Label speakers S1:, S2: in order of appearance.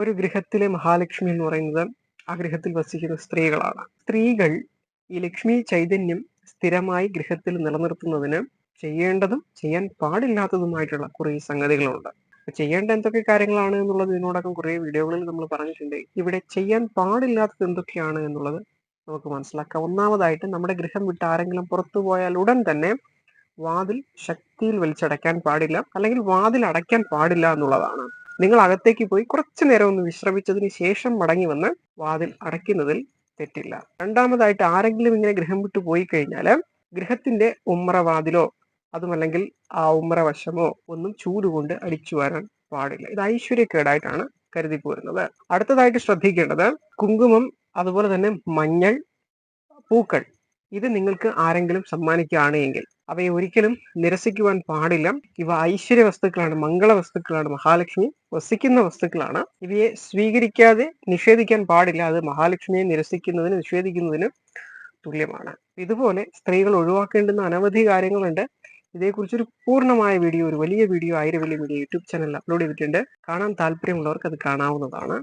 S1: ഒരു ഗൃഹത്തിലെ മഹാലക്ഷ്മി എന്ന് പറയുന്നത് ആ ഗൃഹത്തിൽ വസിക്കുന്ന സ്ത്രീകളാണ്. സ്ത്രീകൾ ഈ ലക്ഷ്മി ചൈതന്യം സ്ഥിരമായി ഗൃഹത്തിൽ നിലനിർത്തുന്നതിന് ചെയ്യേണ്ടതും ചെയ്യാൻ പാടില്ലാത്തതുമായിട്ടുള്ള കുറേ സംഗതികളുണ്ട്. ചെയ്യേണ്ട എന്തൊക്കെ കാര്യങ്ങളാണ് എന്നുള്ളത് ഇതിനോടകം കുറേ വീഡിയോകളിൽ നമ്മൾ പറഞ്ഞിട്ടുണ്ട്. ഇവിടെ ചെയ്യാൻ പാടില്ലാത്തത് എന്തൊക്കെയാണ് എന്നുള്ളത് നമുക്ക് മനസ്സിലാക്കാം. ഒന്നാമതായിട്ട് നമ്മുടെ ഗൃഹം വിട്ട് ആരെങ്കിലും പുറത്തു പോയാൽ ഉടൻ തന്നെ വാതിൽ ശക്തിയിൽ വലിച്ചടയ്ക്കാൻ പാടില്ല. അല്ലെങ്കിൽ വാതിൽ അടയ്ക്കാൻ പാടില്ല എന്നുള്ളതാണ്. നിങ്ങൾ അകത്തേക്ക് പോയി കുറച്ചു നേരം ഒന്ന് വിശ്രമിച്ചതിന് ശേഷം മടങ്ങി വന്ന് വാതിൽ അടയ്ക്കുന്നതിൽ തെറ്റില്ല. രണ്ടാമതായിട്ട് ആരെങ്കിലും ഇങ്ങനെ ഗൃഹം വിട്ടു പോയി കഴിഞ്ഞാൽ ഗൃഹത്തിന്റെ ഉമ്മറ വാതിലോ അതുമല്ലെങ്കിൽ ആ ഉമ്മറ വശമോ ഒന്നും ചൂടുകൊണ്ട് അടിച്ചു വരാൻ പാടില്ല. ഇത് ഐശ്വര്യക്കേടായിട്ടാണ് കരുതി പോരുന്നത് അടുത്തതായിട്ട് ശ്രദ്ധിക്കേണ്ടത് കുങ്കുമം അതുപോലെ തന്നെ മഞ്ഞൾ പൂക്കൾ. ഇത് നിങ്ങൾക്ക് ആരെങ്കിലും സമ്മാനിക്കുകയാണ് എങ്കിൽ അവയെ ഒരിക്കലും നിരസിക്കുവാൻ പാടില്ല. ഇവ ഐശ്വര്യ വസ്തുക്കളാണ് മംഗള വസ്തുക്കളാണ് മഹാലക്ഷ്മി വസിക്കുന്ന വസ്തുക്കളാണ്. ഇവയെ സ്വീകരിക്കാതെ നിഷേധിക്കാൻ പാടില്ല. അത് മഹാലക്ഷ്മിയെ നിരസിക്കുന്നതിന് നിഷേധിക്കുന്നതിന് തുല്യമാണ്. ഇതുപോലെ സ്ത്രീകൾ ഒഴിവാക്കേണ്ടുന്ന അനവധി കാര്യങ്ങളുണ്ട്. ഇതേക്കുറിച്ചൊരു പൂർണമായ വീഡിയോ ഒരു വലിയ വീഡിയോ ആയിരം വലിയ വീഡിയോ യൂട്യൂബ് ചാനലിൽ അപ്ലോഡ് ചെയ്തിട്ടുണ്ട്. കാണാൻ താല്പര്യമുള്ളവർക്ക് അത് കാണാവുന്നതാണ്.